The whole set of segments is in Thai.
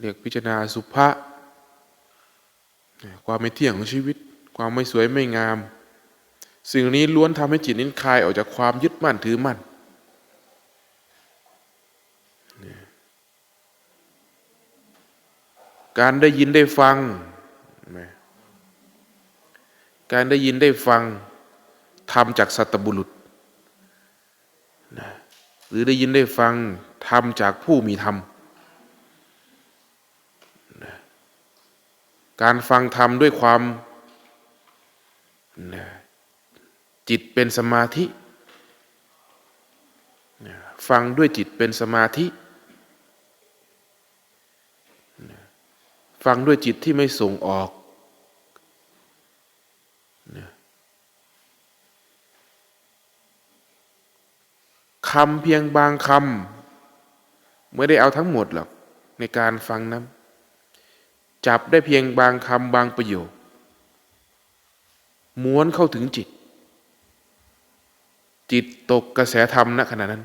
เรียกพิจารณาสุภาษความไม่เที่ยงของชีวิต ความไม่สวยไม่งาม สิ่งนี้ล้วนทำให้จิตนี้คลายออกจากความยึดมั่นถือมั่นการได้ยินได้ฟัง การได้ยินได้ฟังทำจากสัตบุรุษ หรือได้ยินได้ฟังทำจากผู้มีธรรมนะ การฟังธรรมด้วยความจิตเป็นสมาธิ ฟังด้วยจิตเป็นสมาธิ ฟังด้วยจิตที่ไม่ส่งออก คำเพียงบางคำไม่ได้เอาทั้งหมดหรอกในการฟังนั้น จับได้เพียงบางคำบางประโยค ม้วนเข้าถึงจิต จิตตกกระแสธรรมณขณะนั้น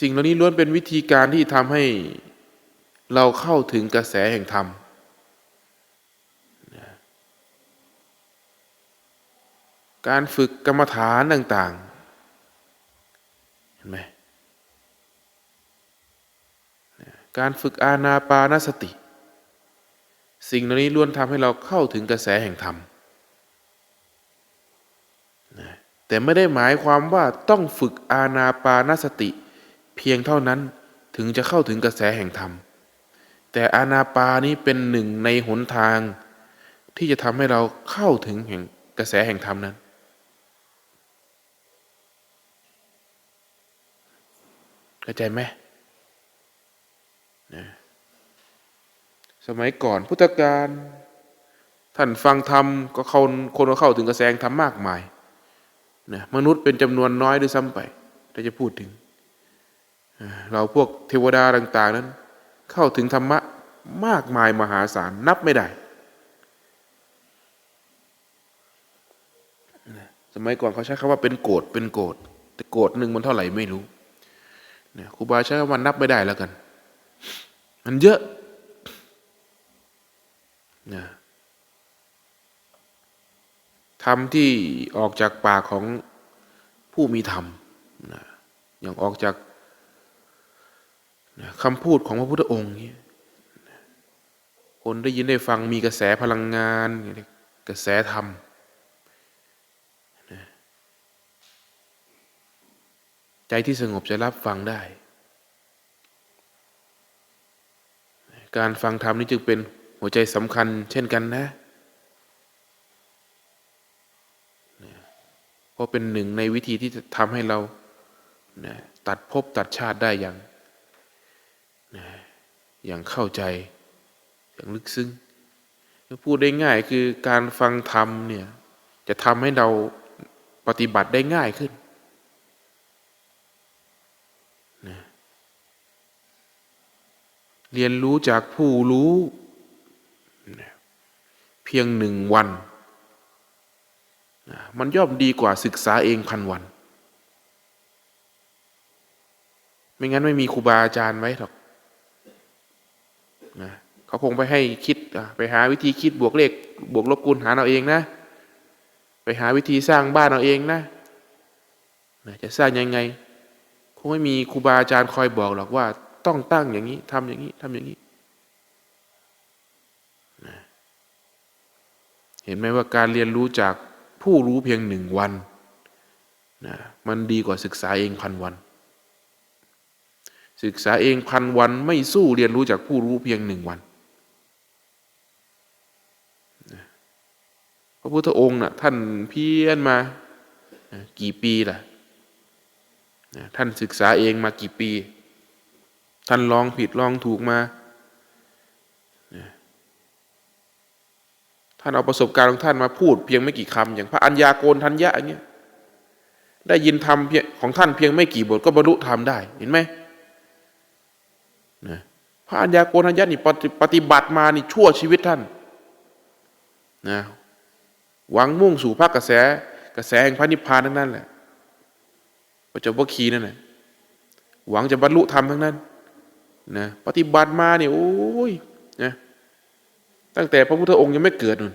สิ่งเหล่านี้ล้วนเป็นวิธีการที่ทำให้เราเข้าถึงกระแสแห่งธรรมการฝึกกรรมฐานต่างๆ ห็นไหมการฝึกอาณาปานสติ สิ่งเหล่านี้ล้วนทำให้เราเข้าถึงกระแสแห่งธรรมแต่ไม่ได้หมายความว่าต้องฝึกอาณาปานสติ เพียงเท่านั้นถึงจะเข้าถึงกระแสแห่งธรรม แต่อาณาปานี้เป็นหนึ่งในหนทาง ที่จะทำให้เราเข้าถึงแห่งกระแสแห่งธรรมนั้น เข้าใจไหมนะสมัยก่อนพุทธกาลท่านฟังธรรมก็คนคนก็เข้าถึงกระแสธรรมมากมายนะมนุษย์เป็นจำนวนน้อยด้วยซ้ำไปถ้าจะพูดถึง เราพวกเทวดาต่าง ๆ นั้น เข้าถึงธรรมะมากมายมหาศาลนับไม่ได้ สมัยก่อนเขาใช้คำว่าเป็นโกดเป็นโกดแต่โกดหนึ่งมันเท่าไหร่ไม่รู้ เนี่ยครูบาใช้ว่านับไม่ได้แล้วกัน มันเยอะนะธรรมที่ออกจากปากของผู้มีธรรมนะอย่างออกจากนะคำพูดของพระพุทธองค์เนี่ยคนได้ยินได้ฟังมีกระแสพลังงาน กระแสธรรม ใจที่สงบจะรับฟังได้ การฟังธรรมนี้จึงเป็นหัวใจสำคัญเช่นกันนะเพราะเป็นหนึ่งในวิธีที่จะทำให้เราตัดภพตัดชาติได้อย่างอย่างเข้าใจอย่างลึกซึ้งพูดได้ง่ายคือการฟังธรรมเนี่ยจะทำให้เราปฏิบัติได้ง่ายขึ้น เรียนรู้จากผู้รู้เพียงหนึ่งวันมันย่อมดีกว่าศึกษาเองพันวัน ไม่งั้นไม่มีครูบาอาจารย์ไว้หรอกนะเขาคงไปให้คิดไปหาวิธีคิดบวกเลขบวกลบคูณหารเอาเองนะ ไปหาวิธีสร้างบ้านเอาเองนะจะสร้างยังไง คงไม่มีครูบาอาจารย์คอยบอกหรอกว่า ต้องตั้งอย่างนี้ทำอย่างนี้ทำอย่างนี้เห็นไหมว่าการเรียนรู้จากผู้รู้เพียงหนึ่งวันนะมันดีกว่าศึกษาเองพันวัน ศึกษาเองพันวันไม่สู้เรียนรู้จากผู้รู้เพียงหนึ่งวันพระพุทธองค์นะ่ะท่านเพียรมากี่ปีล่ะ ท่านศึกษาเองมากี่ปี ท่านลองผิดลองถูกมา ท่านเอาประสบการณ์ของท่านมาพูดเพียงไม่กี่คำอย่างพระอัญญาโกนทัญญะอย่างเงี้ยได้ยินธรรมของท่านเพียงไม่กี่บทก็บรรลุธรรมได้เห็นไหมนะพระอัญญาโกนทัญญะนี่ปฏิบัติมานี่ชั่วชีวิตท่านนะหวังมุ่งสู่พระกระแสกระแสแห่งพระนิพพานนั่นแหละ ปัจจุบันคีนั่นนะหวังจะบรรลุธรรมทั้งนั้นนะปฏิบัติมาเนี่ยโอ้ยนะตั้งแต่พระพุทธองค์ยังไม่เกิดนู่น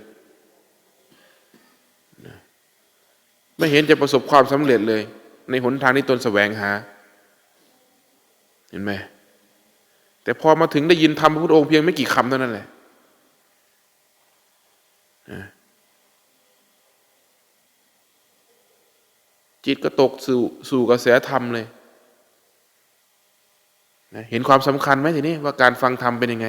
นะไม่เห็นจะประสบความสำเร็จเลย ในหนทางที่ตนแสวงหา เห็นไหมแต่พอมาถึงได้ยินธรรมพระพุทธองค์เพียงไม่กี่คำเท่านั้นแหละนะ จิตก็ตกสู่สู่กระแสธรรมเลยเห็นความสำคัญไหมทีนี้ว่าการฟังธรรมเป็นยังไง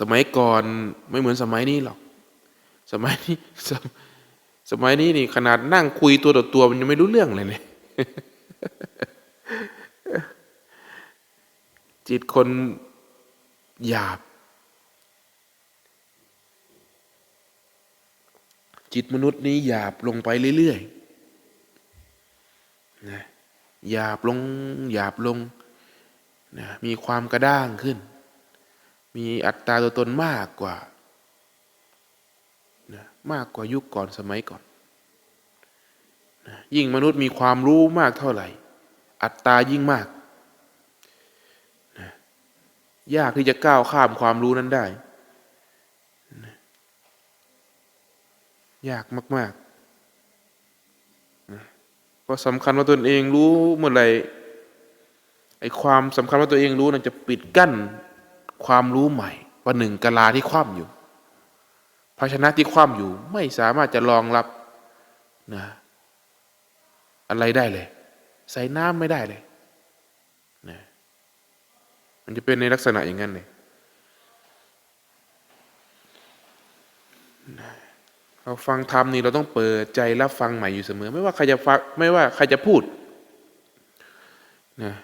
สมัยก่อนไม่เหมือนสมัยนี้หรอก สมัยนี้สสมัยนี้นี่ขนาดนั่งคุยตัวต่อตัวมันยังไม่รู้เรื่องเลยเนี่ยจิตคนหยาบ จิตมนุษย์นี้หยาบลงไปเรื่อยๆนะหยาบลงหยาบลงนะมีความกระด้างขึ้น มีอัตตาตัวตนมากกว่านะมากกว่ายุคก่อนสมัยก่อนนะยิ่งมนุษย์มีความรู้มากเท่าไหร่ อัตตายิ่งมากนะยากที่จะก้าวข้ามความรู้นั้นได้นะ ยากมากๆนะเพราะสำคัญว่าตนเองรู้เมื่อไหร่ไอ้ความสำคัญว่าตัวเองรู้นั่นจะปิดกั้นความรู้ใหม่ว่าหนึ่งกะลาที่คว่ำอยู่ ภาชนะที่คว่ำอยู่ ไม่สามารถจะรองรับนะอะไรได้เลย ใส่น้ำไม่ได้เลยนะมันจะเป็นในลักษณะอย่างนั้นเลยนะ เราฟังธรรมนี่เราต้องเปิดใจรับฟังใหม่อยู่เสมอ ไม่ว่าใครจะฟังไม่ว่าใครจะพูดนะ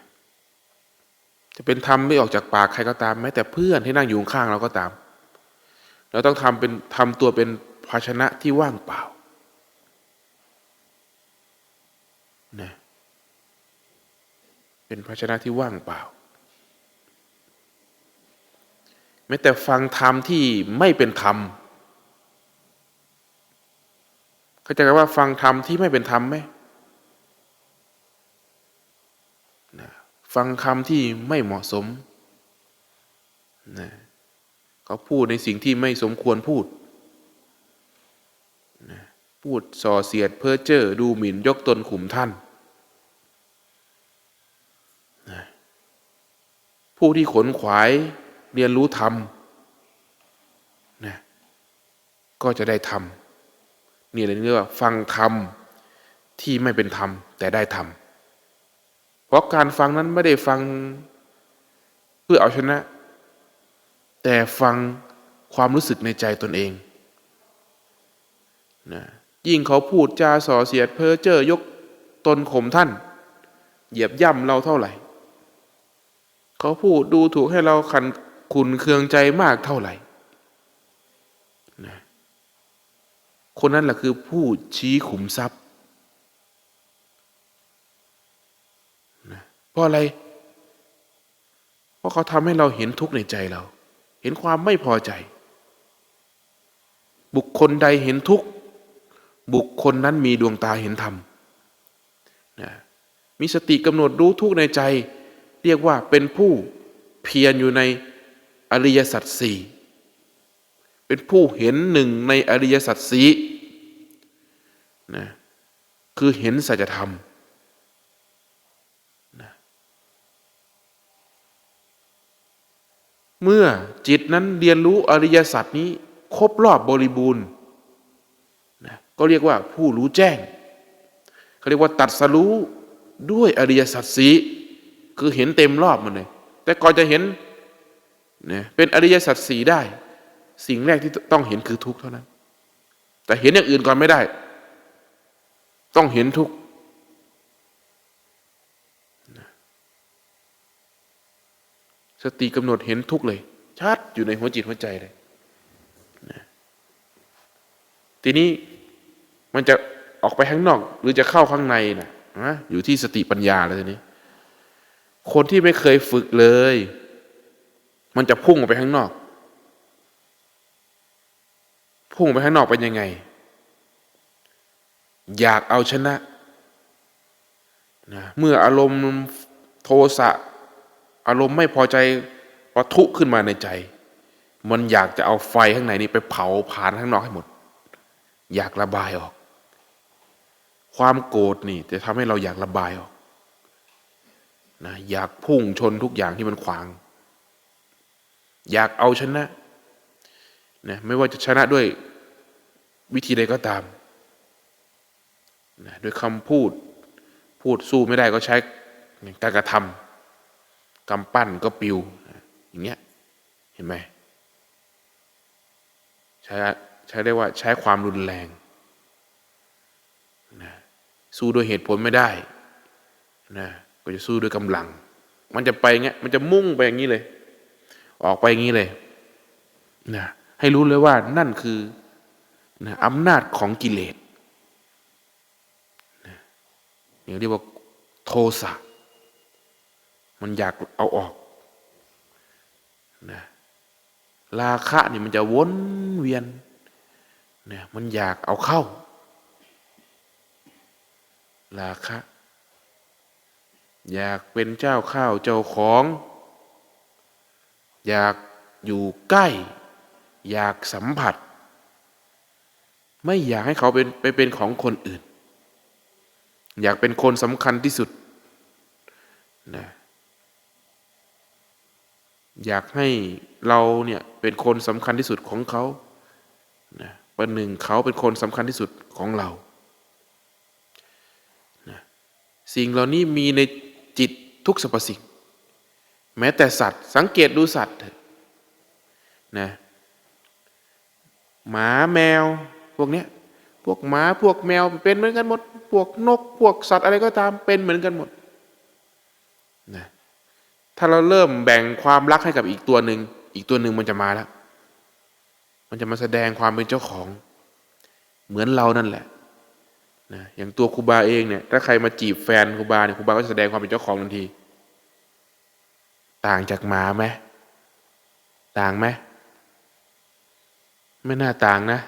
จะเป็นธรรมไม่ออกจากปากใครก็ตาม แม้แต่เพื่อนที่นั่งอยู่ข้างเราก็ตาม เราต้องทำเป็นทำตัวเป็นภาชนะที่ว่างเปล่านะเป็นภาชนะที่ว่างเปล่า แม้แต่ฟังธรรมที่ไม่เป็นธรรม เข้าใจกันว่าฟังธรรมที่ไม่เป็นธรรมไหมนะฟังคำที่ไม่เหมาะสมนะเขาพูดในสิ่งที่ไม่สมควรพูดนะพูดส่อเสียดเพ้อเจ้อดูหมิ่นยกตนข่มท่านนะผู้ที่ขนขวายเรียนรู้ธรรมนะก็จะได้ธรรม นี่เลยเรียกว่าฟังธรรมที่ไม่เป็นธรรมแต่ได้ธรรมเพราะการฟังนั้นไม่ได้ฟังเพื่อเอาชนะ แต่ฟังความรู้สึกในใจตนเองนะยิ่งเขาพูดจาส่อเสียดเพ้อเจ้อยกตนข่มท่าน เหยียบย่ำเราเท่าไหร่ เขาพูดดูถูกให้เราขันขุนเคืองใจมากเท่าไหร่นะ คนนั้นแหละคือผู้ชี้ขุมทรัพย์นะเพราะอะไร เพราะเขาทำให้เราเห็นทุกข์ในใจเรา เห็นความไม่พอใจ บุคคลใดเห็นทุกข์บุคคลนั้นมีดวงตาเห็นธรรมนะมีสติกำหนดรู้ทุกข์ในใจ เรียกว่าเป็นผู้เพียรอยู่ในอริยสัจสี่เป็นผู้เห็นหนึ่งในอริยสัจสี่ นะคือเห็นสัจธรรมนะเมื่อจิตนั้นเรียนรู้อริยสัจนี้ครบรอบบริบูรณ์นะก็เรียกว่าผู้รู้แจ้งเขาเรียกว่าตัดสรู้ด้วยอริยสัจสีคือเห็นเต็มรอบมันเลย แต่ก่อนจะเห็นนี่ยเป็นอริยสัจสีได้ สิ่งแรกที่ต้องเห็นคือทุกข์เท่านั้น แต่เห็นอย่างอื่นก่อนไม่ได้ ต้องเห็นทุกข์สติกำหนดเห็นทุกข์เลย ชัดอยู่ในหัวจิตหัวใจเลยทีนี้มันจะออกไปข้างนอก หรือจะเข้าข้างในนะนะอยู่ที่สติปัญญาแล้วทีนี้ คนที่ไม่เคยฝึกเลย มันจะพุ่งออกไปข้างนอก พุ่งไปข้างนอกเป็นยังไง อยากเอาชนะนะเมื่ออารมณ์โทสะอารมณ์ไม่พอใจปะทุขึ้นมาในใจ มันอยากจะเอาไฟข้างในนี้ไปเผาผ่านข้างนอกให้หมด อยากระบายออก ความโกรธนี่จะทำให้เราอยากระบายออกนะอยากพุ่งชนทุกอย่างที่มันขวาง อยากเอาชนะนะไม่ว่าจะชนะด้วยวิธีใดก็ตาม นะด้วยคำพูดพูดสู้ไม่ได้ก็ใช้การกระทำกำปั้นก็ปิวอย่างเงี้ยเห็นไหมใช้ใช้ได้ว่าใช้ความรุนแรงนะสู้ด้วยเหตุผลไม่ได้นะก็จะสู้ด้วยกำลัง มันจะไปเงี้ยมันจะมุ่งไปอย่างนี้เลย ออกไปอย่างนี้เลยนะให้รู้เลยว่านั่นคือนะอำนาจของกิเลสนะ อย่างเรียกว่าโทสะมันอยากเอาออกนะราคะนี่มันจะวนเวียนเนะมันอยากเอาเข้า ราคะ อยากเป็นเจ้าข้าวเจ้าของ อยากอยู่ใกล้ อยากสัมผัส ไม่อยากให้เขาเป็นไปเป็นของคนอื่น อยากเป็นคนสำคัญที่สุดนะอยากให้เราเนี่ยเป็นคนสำคัญที่สุดของเขานะประหนึ่งเขาเป็นคนสำคัญที่สุดของเรานะสิ่งเหล่านี้มีในจิตทุกสรรพสิ่ง แม้แต่สัตว์ สังเกตดูสัตว์นะหมาแมวพวกเนี้ย พวกหมาพวกแมวเป็นเหมือนกันหมด พวกนก พวกสัตว์อะไรก็ตามเป็นเหมือนกันหมดนะถ้าเราเริ่มแบ่งความรักให้กับอีกตัวหนึ่งอีกตัวหนึ่งมันจะมาแล้ว มันจะมาแสดงความเป็นเจ้าของ เหมือนเรานั่นแหละนะอย่างตัวครูบาเองเนี่ยถ้าใครมาจีบแฟนครูบาเนี่ยครูบาก็จะแสดงความเป็นเจ้าของทันที ต่างจากหมาไหมต่างไหมไม่น่าต่างนะ